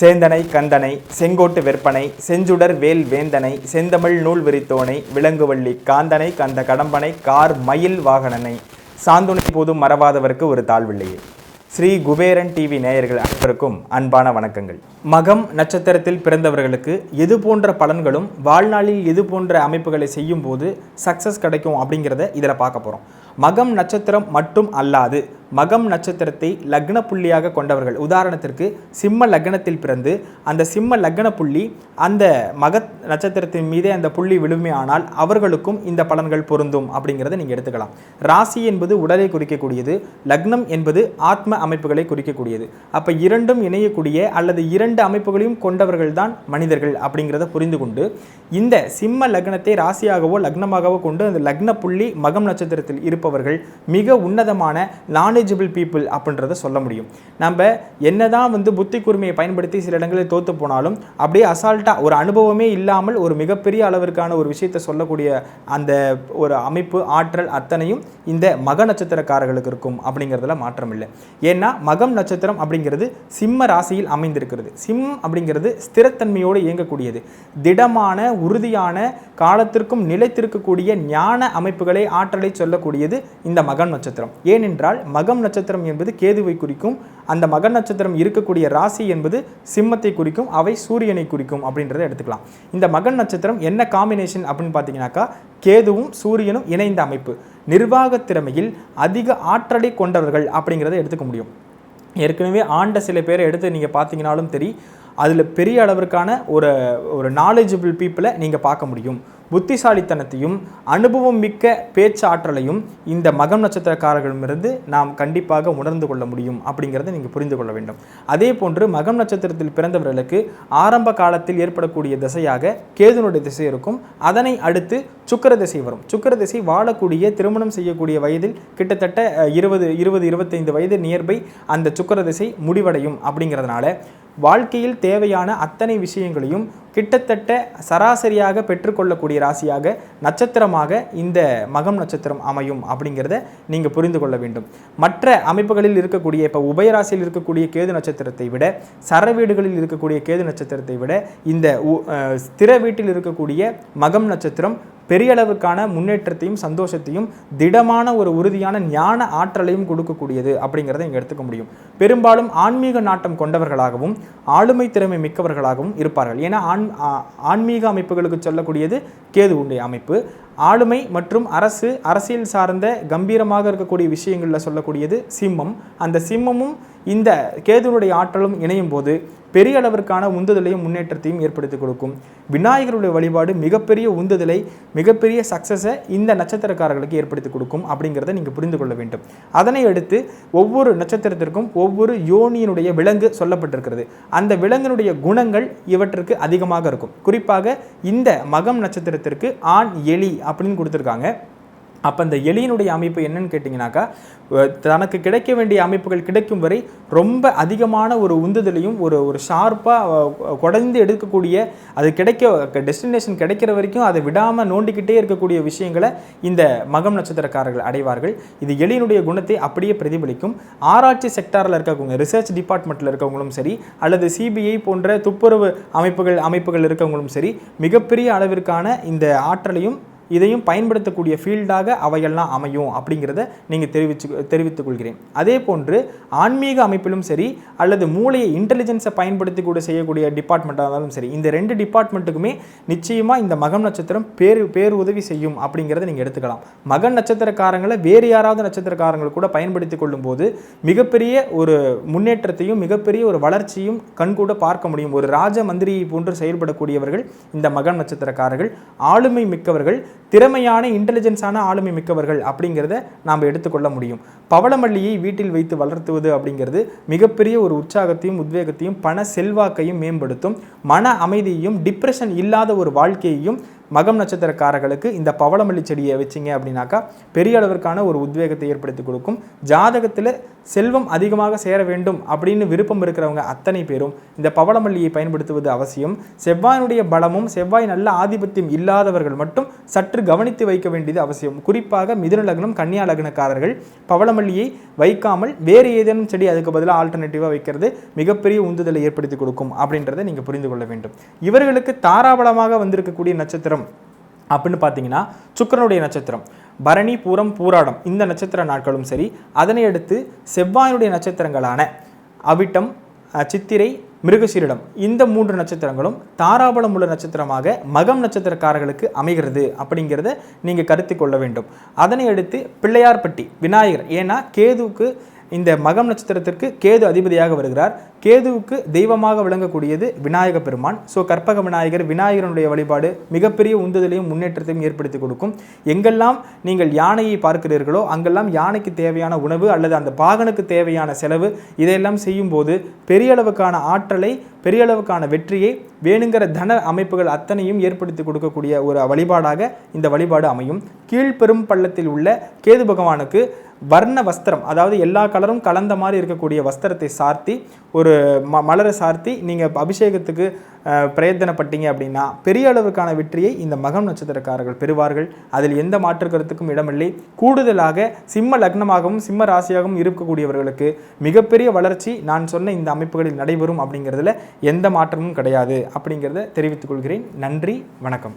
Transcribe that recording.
சேந்தனை கந்தனை செங்கோட்டு வெற்பனை செஞ்சுடர் வேல் வேந்தனை செந்தமிழ் நூல் விரித்தோனை விலங்குவள்ளி காந்தனை கந்த கடம்பனை கார் மயில் வாகனனை. சாந்துணை போதும் மறவாதவர்க்கு ஒரு தாழ்வில்லையே. ஸ்ரீ குபேரன் டிவி நேயர்கள் அனைவருக்கும் அன்பான வணக்கங்கள். மகம் நட்சத்திரத்தில் பிறந்தவர்களுக்கு எது போன்ற பலன்களும் வாழ்நாளில் எது போன்ற அமைப்புகளை செய்யும் போது சக்ஸஸ் கிடைக்கும் அப்படிங்கிறத இதில் பார்க்க போகிறோம் மகம் நட்சத்திரம் மட்டும் அல்லாது மகம் நட்சத்திரத்தை லக்ன புள்ளியாக கொண்டவர்கள். உதாரணத்திற்கு சிம்ம லக்னத்தில் பிறந்து அந்த சிம்ம லக்ன புள்ளி அந்த மகத் நட்சத்திரத்தின் மீதே அந்த புள்ளி விழுமே ஆனால் அவர்களுக்கும் இந்த பலன்கள் பொருந்தும் அப்படிங்கிறத நீங்கள் எடுத்துக்கலாம். ராசி என்பது உடலை குறிக்கக்கூடியது லக்னம் என்பது ஆத்ம அமைப்புகளை குறிக்கக்கூடியது. அப்போ இரண்டும் இணையக்கூடிய அல்லது இரண்டு அமைப்புகளையும் கொண்டவர்கள் தான் மனிதர்கள் அப்படிங்கிறத புரிந்து கொண்டு இந்த சிம்ம லக்னத்தை ராசியாகவோ லக்னமாகவோ கொண்டு அந்த லக்ன புள்ளி மகம் நட்சத்திரத்தில் இருப்பவர்கள் மிக உன்னதமான நாலேஜபிள் பீப்புள் அப்படின்றத சொல்ல முடியும். நம்ம என்ன தான் வந்து புத்தி கூர்மையை பயன்படுத்தி சில இடங்களில் தோற்று போனாலும் அப்படியே அசால்ட்டாக ஒரு அனுபவமே இல்லாமல் ஒரு மிகப்பெரிய அளவிற்கான ஒரு விஷயத்தை சொல்லக்கூடிய அந்த ஒரு அமைப்பு ஆற்றல் அத்தனையும் இந்த மக நட்சத்திரக்காரர்களுக்கு இருக்கும் அப்படிங்கிறதுல மாற்றம் இல்லை. ஏன்னா மகம் நட்சத்திரம் அப்படிங்கிறது சிம்ம ராசியில் அமைந்திருக்கிறது. சிம் அப்படிங்கிறது ஸ்திரத்தன்மையோடு இயங்கக்கூடியது. திடமான உறுதியான காலத்திற்கும் நிலைத்திருக்கக்கூடிய ஞான அமைப்புகளை ஆற்றலை சொல்லக்கூடியது இந்த மகன் நட்சத்திரம். ஏனென்றால் மகம் நட்சத்திரம் என்பது கேதுவை குறிக்கும் அந்த மகன் நட்சத்திரம் இருக்கக்கூடிய ராசி என்பது சிம்மத்தை குறிக்கும் அவை சூரியனை குறிக்கும் அப்படின்றத எடுத்துக்கலாம். இந்த மகன் நட்சத்திரம் என்ன காம்பினேஷன் அப்படின்னு பார்த்தீங்கன்னாக்கா கேதுவும் சூரியனும் இணைந்த அமைப்பு. நிர்வாக திறமையில் அதிக ஆற்றலை கொண்டவர்கள் அப்படிங்கிறத எடுத்துக்க முடியும். ஏற்கனவே ஆண்ட சில பேரை எடுத்து நீங்கள் பார்த்தீங்கனாலும் சரி அதில் பெரிய அளவிற்கான ஒரு ஒரு நாலேஜபிள் பீப்புளை நீங்கள் பார்க்க முடியும். புத்திசாலித்தனத்தையும் அனுபவம் மிக்க பேச்சாற்றலையும் இந்த மகம் நட்சத்திரக்காரர்களிடமிருந்து நாம் கண்டிப்பாக உணர்ந்து கொள்ள முடியும் அப்படிங்கிறத நீங்கள் புரிந்து கொள்ள வேண்டும். அதே போன்று மகம் நட்சத்திரத்தில் பிறந்தவர்களுக்கு ஆரம்ப காலத்தில் ஏற்படக்கூடிய திசையாக கேதுனுடைய திசை இருக்கும். அதனை அடுத்து சுக்கர திசை வரும். சுக்கர திசை வாழக்கூடிய திருமணம் செய்யக்கூடிய வயதில் கிட்டத்தட்ட இருபது இருபது இருபத்தைந்து வயது நியர்பை அந்த சுக்கர திசை முடிவடையும் அப்படிங்கிறதுனால வாழ்க்கையில் தேவையான அத்தனை விஷயங்களையும் கிட்டத்தட்ட சராசரியாக பெற்றுக்கொள்ளக்கூடிய ராசியாக நட்சத்திரமாக இந்த மகம் நட்சத்திரம் அமையும் அப்படிங்கிறத நீங்கள் புரிந்து கொள்ள வேண்டும். மற்ற அமைப்புகளில் இருக்கக்கூடிய இப்போ உபயராசியில் இருக்கக்கூடிய கேது நட்சத்திரத்தை விட சர வீடுகளில் இருக்கக்கூடிய கேது நட்சத்திரத்தை விட இந்த ஸ்திர வீட்டில் இருக்கக்கூடிய மகம் நட்சத்திரம் பெரிய அளவுக்கான முன்னேற்றத்தையும் சந்தோஷத்தையும் திடமான ஒரு உறுதியான ஞான ஆற்றலையும் கொடுக்கக்கூடியது அப்படிங்கிறத இங்கே எடுத்துக்க முடியும். பெரும்பாலும் ஆன்மீக நாட்டம் கொண்டவர்களாகவும் ஆளுமை திறமை மிக்கவர்களாகவும் இருப்பார்கள். ஏன்னா ஆன் ஆன்மீக அமைப்புகளுக்கு சொல்லக்கூடியது கேது உண்டை அமைப்பு. ஆளுமை மற்றும் அரசு அரசியல் சார்ந்த கம்பீரமாக இருக்கக்கூடிய விஷயங்களில் சொல்லக்கூடியது சிம்மம். அந்த சிம்மமும் இந்த கேதுனுடைய ஆற்றலும் இணையும் போது பெரிய அளவிற்கான உந்துதலையும் முன்னேற்றத்தையும் ஏற்படுத்தி கொடுக்கும். விநாயகருடைய வழிபாடு மிகப்பெரிய உந்துதலை மிகப்பெரிய சக்ஸஸை இந்த நட்சத்திரக்காரர்களுக்கு ஏற்படுத்தி கொடுக்கும் அப்படிங்கிறத நீங்கள் புரிந்து கொள்ள வேண்டும். அதனை அடுத்து ஒவ்வொரு நட்சத்திரத்திற்கும் ஒவ்வொரு யோனியினுடைய விலங்கு சொல்லப்பட்டிருக்கிறது. அந்த விலங்கினுடைய குணங்கள் இவற்றுக்கு அதிகமாக இருக்கும். குறிப்பாக இந்த மகம் நட்சத்திரத்திற்கு ஆண் எலி அப்படின்னு கொடுத்துருக்காங்க. அப்போ இந்த எலியினுடைய அமைப்பு என்னன்னு கேட்டிங்கனாக்கா தனக்கு கிடைக்க வேண்டிய அமைப்புகள் கிடைக்கும் வரை ரொம்ப அதிகமான ஒரு உந்துதலையும் ஒரு ஒரு ஷார்ப்பாக குடைந்து எடுக்கக்கூடிய அது கிடைக்க டெஸ்டினேஷன் கிடைக்கிற வரைக்கும் அதை விடாமல் நோண்டிக்கிட்டே இருக்கக்கூடிய விஷயங்களை இந்த மகம் நட்சத்திரக்காரர்கள் அடைவார்கள். இது எலியினுடைய குணத்தை அப்படியே பிரதிபலிக்கும். ஆராய்ச்சி செக்டாரில் இருக்கவங்க ரிசர்ச் டிபார்ட்மெண்ட்டில் இருக்கவங்களும் சரி அல்லது சிபிஐ போன்ற துப்புரவு அமைப்புகள் அமைப்புகள் இருக்கவங்களும் சரி மிகப்பெரிய அளவிற்கான இந்த ஆற்றலையும் இதையும் பயன்படுத்தக்கூடிய ஃபீல்டாக அவையெல்லாம் அமையும் அப்படிங்கிறத நீங்கள் தெரிவிச்சு தெரிவித்துக் கொள்கிறேன் அதே போன்று ஆன்மீக அமைப்பிலும் சரி அல்லது மூளையை இன்டெலிஜென்ஸை பயன்படுத்தி கூட செய்யக்கூடிய டிபார்ட்மெண்ட்டாக இருந்தாலும் சரி இந்த ரெண்டு டிபார்ட்மெண்ட்டுக்குமே நிச்சயமாக இந்த மகம் நட்சத்திரம் பேர் பேர் உதவி செய்யும் அப்படிங்கிறத நீங்கள் எடுத்துக்கலாம். மகன் நட்சத்திரக்காரங்களை வேறு யாராவது நட்சத்திரக்காரங்களை கூட பயன்படுத்தி கொள்ளும்போது மிகப்பெரிய ஒரு முன்னேற்றத்தையும் மிகப்பெரிய ஒரு வளர்ச்சியும் கண்கூட பார்க்க முடியும். ஒரு ராஜ மந்திரியை போன்று செயல்படக்கூடியவர்கள் இந்த மகன் நட்சத்திரக்காரர்கள். ஆளுமை மிக்கவர்கள். திறமையான இன்டெலிஜென்ஸான ஆளுமை மிக்கவர்கள் அப்படிங்கிறத நாம் எடுத்துக்கொள்ள முடியும். பவளமல்லியை வீட்டில் வைத்து வளர்த்துவது அப்படிங்கிறது மிகப்பெரிய ஒரு உற்சாகத்தையும் உத்வேகத்தையும் பண செல்வாக்கையும் மேம்படுத்தும். மன அமைதியையும் டிப்ரெஷன் இல்லாத ஒரு வாழ்க்கையையும் மகம் நட்சத்திரக்காரர்களுக்கு இந்த பவளமல்லி செடியை வச்சிங்க அப்படின்னாக்கா பெரிய அளவிற்கான ஒரு உத்வேகத்தை ஏற்படுத்தி கொடுக்கும். ஜாதகத்தில் செல்வம் அதிகமாக சேர வேண்டும் அப்படின்னு விருப்பம் இருக்கிறவங்க அத்தனை பேரும் இந்த பவளமல்லியை பயன்படுத்துவது அவசியம். செவ்வாயினுடைய பலமும் செவ்வாய் நல்ல ஆதிபத்தியம் இல்லாதவர்கள் மட்டும் சற்று கவனித்து வைக்க வேண்டியது அவசியம். குறிப்பாக மிதுன லக்னம் கன்னியா லக்னக்காரர்கள் பவளமல்லியை வைக்காமல் வேறு ஏதேனும் செடி அதுக்கு பதிலாக ஆல்டர்னேட்டிவாக வைக்கிறது மிகப்பெரிய உந்துதலை ஏற்படுத்தி கொடுக்கும் அப்படின்றத நீங்கள் புரிந்து கொள்ள வேண்டும். இவர்களுக்கு தாராபலமாக வந்திருக்கக்கூடிய நட்சத்திரம் அப்படின்னு பார்த்தீங்கன்னா சுக்கிரனுடைய நட்சத்திரம். பரணி பூரம் பூராடம் இந்த நட்சத்திர நாட்களும் சரி அதனை அடுத்து செவ்வாயினுடைய நட்சத்திரங்களான அவிட்டம் சித்திரை மிருகசீரிடம் இந்த மூன்று நட்சத்திரங்களும் தாராபலம் உள்ள நட்சத்திரமாக மகம் நட்சத்திரக்காரர்களுக்கு அமைகிறது அப்படிங்கிறத நீங்கள் கருத்து கொள்ள வேண்டும். அதனை அடுத்து பிள்ளையார்பட்டி விநாயகர். ஏன்னா கேதுவுக்கு இந்த மகம் நட்சத்திரத்திற்கு கேது அதிபதியாக வருகிறார். கேதுவுக்கு தெய்வமாக விளங்கக்கூடியது விநாயக பெருமான். ஸோ கற்பக விநாயகர் விநாயகருடைய வழிபாடு மிகப்பெரிய உந்துதலையும் முன்னேற்றத்தையும் ஏற்படுத்தி கொடுக்கும். எங்கெல்லாம் நீங்கள் யானையை பார்க்கிறீர்களோ அங்கெல்லாம் யானைக்கு தேவையான உணவு அல்லது அந்த பாகனுக்கு தேவையான செலவு இதையெல்லாம் செய்யும்போது பெரிய அளவுக்கான ஆற்றலை பெரிய அளவுக்கான வெற்றியை வேணுங்கிற தன அமைப்புகள் அத்தனையும் ஏற்படுத்தி கொடுக்கக்கூடிய ஒரு வழிபாடாக இந்த வழிபாடு அமையும். கீழ்பெரும் பள்ளத்தில் உள்ள கேது பகவானுக்கு வர்ண வஸ்திரம் அதாவது எல்லா கலரும் கலந்த மாதிரி இருக்கக்கூடிய வஸ்திரத்தை சார்த்தி ஒரு ம மலரை சார்த்தி நீங்கள் அபிஷேகத்துக்கு பிரயத்தனப்பட்டீங்க அப்படின்னா பெரிய அளவுக்கான வெற்றியை இந்த மகம் நட்சத்திரக்காரர்கள் பெறுவார்கள். அதில் எந்த மாற்று கருத்துக்கும் இடமில்லை. கூடுதலாக சிம்ம லக்னமாகவும் சிம்ம ராசியாகவும் இருக்கக்கூடியவர்களுக்கு மிகப்பெரிய வளர்ச்சி நான் சொன்ன இந்த அமைப்புகளில் நடைபெறும் அப்படிங்கிறதுல எந்த மாற்றமும் கிடையாது அப்படிங்கிறத தெரிவித்துக் கொள்கிறேன். நன்றி வணக்கம்.